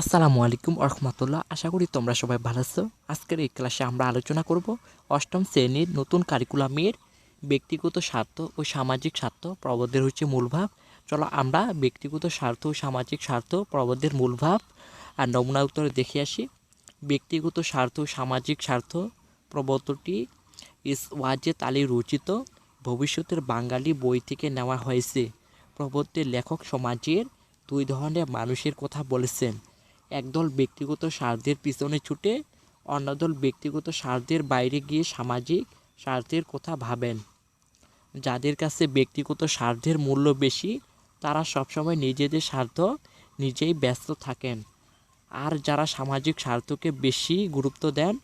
আসসালামু আলাইকুম রহমতুল্লাহ আশা করি তোমরা সবাই ভালো আছো। আজকের এই ক্লাসে আমরা আলোচনা করব অষ্টম শ্রেণির নতুন কারিকুলামের ব্যক্তিগত স্বার্থ ও সামাজিক স্বার্থ প্রবন্ধের হচ্ছে মূলভাব চলো আমরা ব্যক্তিগত স্বার্থ ও সামাজিক স্বার্থ প্রবন্ধের মূলভাব আর নমুনা উত্তরে দেখে আসি। ব্যক্তিগত স্বার্থ ও সামাজিক স্বার্থ প্রবন্ধটি ইস ওয়াজেদ আলী রচিত, ভবিষ্যতের বাঙালি বই থেকে নেওয়া হয়েছে। প্রবন্ধের লেখক সমাজের দুই ধরনের মানুষের কথা বলেছেন। একদল ব্যক্তিগত স্বার্থের পিছনে ছুটে অন্যদল ব্যক্তিগত স্বার্থের বাইরে গিয়ে সামাজিক স্বার্থের কথা ভাবেন। যাদের কাছে ব্যক্তিগত স্বার্থের মূল্য বেশি, তারা সবসময় নিজেদের স্বার্থ নিজেই ব্যস্ত থাকেন। আর যারা সামাজিক স্বার্থকে বেশি গুরুত্ব দেন,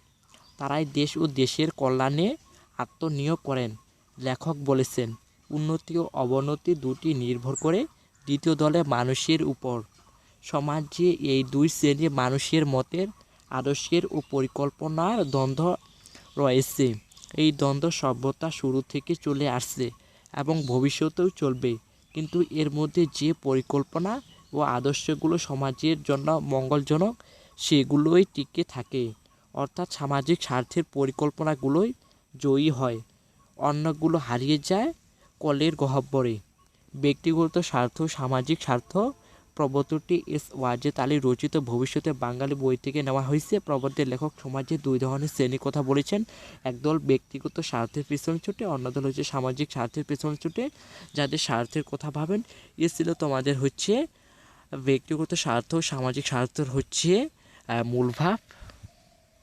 তারাই দেশ ও দেশের কল্যাণে আত্মনিয়োগ করেন। লেখক বলেছেন, উন্নতি ও অবনতি দুটি নির্ভর করে দ্বিতীয় দলের মানুষের উপর। সমাজে এই দুই শ্রেণির মানুষের মতের আদর্শের ও পরিকল্পনার দ্বন্দ্ব রয়েছে। এই দ্বন্দ্ব সভ্যতা শুরু থেকে চলে আসছে এবং ভবিষ্যতেও চলবে। কিন্তু এর মধ্যে যে পরিকল্পনা ও আদর্শগুলো সমাজের জন্য মঙ্গলজনক, সেগুলোই টিকে থাকে। অর্থাৎ সামাজিক স্বার্থের পরিকল্পনাগুলোই জয়ী হয়। অন্যগুলো হারিয়ে যায় কলের গহ্বরে ব্যক্তিগত স্বার্থ, সামাজিক স্বার্থ প্রবন্ধটি এস ওয়াজেদ আলী রচিত। ভবিষ্যতে বাঙালি বই থেকে নেওয়া হয়েছে। প্রবন্ধের লেখক সমাজে দুই ধরনের শ্রেণির কথা বলেছেন। একদল ব্যক্তিগত স্বার্থের পিছনে ছুটে অন্যদল হচ্ছে সামাজিক স্বার্থের পিছনে ছুটে। যাদের স্বার্থের কথা ভাবেন এ ছিল তোমাদের হচ্ছে ব্যক্তিগত স্বার্থ সামাজিক স্বার্থের হচ্ছে আহ, মূল ভাব